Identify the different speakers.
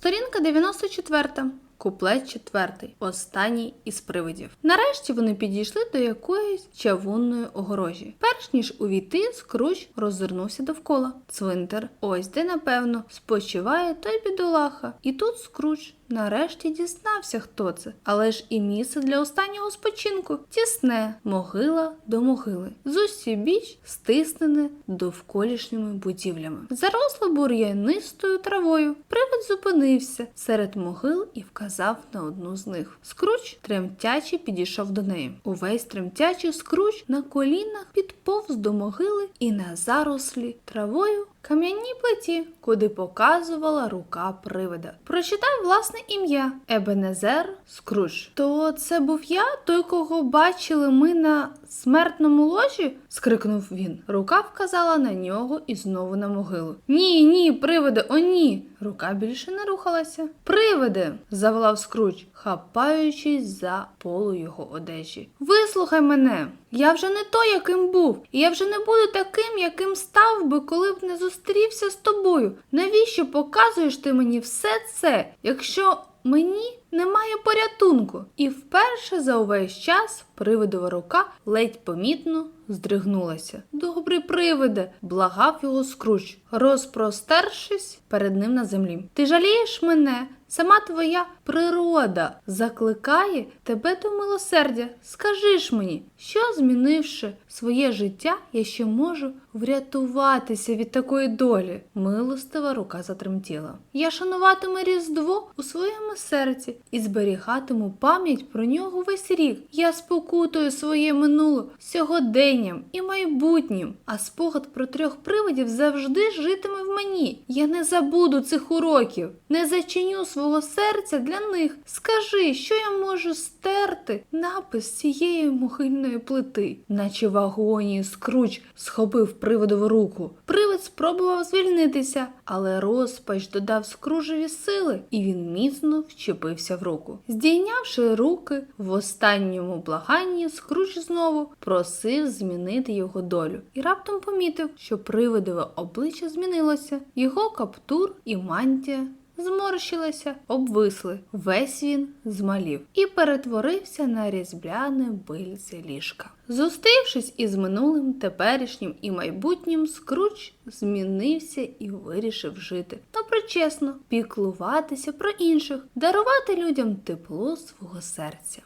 Speaker 1: Сторінка 94. Куплет четвертий, останній із привидів. Нарешті вони підійшли до якоїсь чавунної огорожі. Перш ніж увійти, Скруч роззирнувся довкола. Цвинтар, ось де, напевно, спочиває той бідолаха. І тут Скруч нарешті дізнався, хто це. Але ж і місце для останнього спочинку тісне, могила до могили. З усібіч стиснене довколішніми будівлями. Заросло бур'янистою травою. Привид зупинився серед могил і вказав на одну з них. Скруч тремтячи підійшов до неї. Увесь тремтячи скруч на колінах підповз до могили і на зарослі травою кам'яній плиті, куди показувала рука привида. Прочитав власне ім'я Ебенезер Скруч. То це був я, той, кого бачили ми на смертному ложі? скрикнув він. Рука вказала на нього і знову на могилу. Ні, ні, привиде, о ні. Рука більше не рухалася. Привиде, заволав Скруч, хапаючись за полу його одежі. Вислухай мене. Я вже не той, яким був, і я вже не буду таким, яким став би, коли б не зустрівся з тобою. Навіщо показуєш ти мені все це, якщо мені немає порятунку? І вперше за увесь час привидова рука ледь помітно здригнулася. Добрий привиде, благав його скруч, розпростершись перед ним на землі. Ти жалієш мене? Сама твоя природа закликає тебе до милосердя. Скажи ж мені, що змінивши своє життя, я ще можу врятуватися від такої долі. Милостива рука затремтіла. Я шануватиму Різдво у своєму серці і зберігатиму пам'ять про нього весь рік. Я спокутую своє минуле сьогоденням і майбутнім, а спогад про трьох привидів завжди житиме в мені. Я не забуду цих уроків, не зачиню свого серця для них. Скажи, що я можу стерти напис цієї могильної плити, наче в агонії скруч схопив привидову руку. Привид спробував звільнитися, але розпач додав скружеві сили, і він міцно вчепився в руку. Здійнявши руки в останньому благанні, скруч знову просив змінити його долю і раптом помітив, що привидове обличчя змінилося, його каптур і мантія зморщилися, обвисли, весь він змалів і перетворився на різбляне бильце ліжка. Зустрівшись із минулим, теперішнім і майбутнім, Скруч змінився і вирішив жити доброчесно, піклуватися про інших, дарувати людям тепло свого серця.